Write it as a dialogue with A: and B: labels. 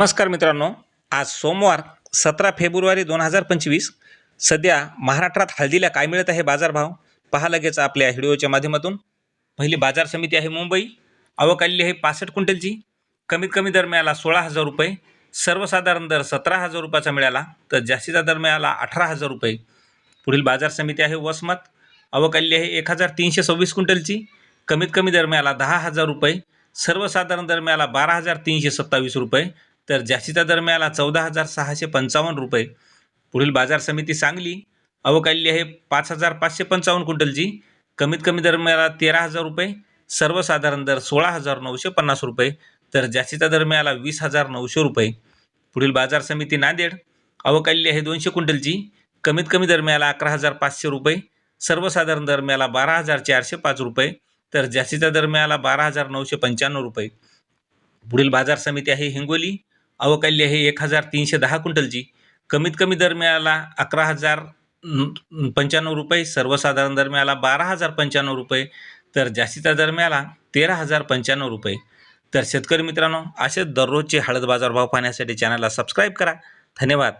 A: नमस्कार मित्रांनो आज सोमवार सतरा फेब्रुवारी दोन हजार पंचवीस सध्या महाराष्ट्रात हळदीला काय मिळत आहे बाजारभाव? पहा लगेच आपल्या व्हिडिओच्या माध्यमातून. पहिली बाजार समिती आहे मुंबई आवक आलेली आहे पासष्ट क्विंटलची. कमीत कमी दर मिळाला सोळा हजार रुपये. सर्वसाधारण दर सतरा हजार रुपयाचा मिळाला तर जास्तीचा दर मिळाला अठरा हजार रुपये. पुढील बाजार समिती आहे वसमत आवक आलेली आहे एक हजार तीनशे सव्वीस क्विंटलची. कमीत कमी दर मिळाला दहा हजार रुपये. सर्वसाधारण दर मिळाला बारा हजार तीनशे सत्तावीस रुपये. तर जास्तीचा दर मिळाला चौदा हजार सहाशे पंचावन्न रुपये. पुढील बाजार समिती सांगली आवक आहे पाच हजार पाचशे पंचावन्न क्विंटलची. कमीत कमी दर मिळाला तेरा हजार रुपये सर्वसाधारण दर सोळा हजार नऊशे पन्नास रुपये तर जास्तीचा दर मिळाला वीस हजार नऊशे रुपये. पुढील बाजार समिती नांदेड आवक आहे दोनशे क्विंटलची. कमीत कमी दर मिळाला अकरा हजार पाचशे रुपये सर्वसाधारण दर मिळाला बारा हजार चारशे पाच रुपये तर जास्तीचा दर मिळाला बारा हजार नऊशे पंच्याण्णव रुपये. पुढील बाजार समिती आहे हिंगोली अवकाल्य हे एक हजार तीनशे दहा क्विंटलची. कमीत कमी दर मिळाला अकरा हजार पंच्याण्णव रुपये सर्वसाधारण दर मिळाला बारा हजार पंच्याण्णव रुपये तर जास्तीचा दर मिळाला तेरा हजार पंच्याण्णव रुपये. तर शेतकरी मित्रांनो असे दररोजचे हळद बाजार भाव पाहण्यासाठी चॅनलला सबस्क्राईब करा. धन्यवाद.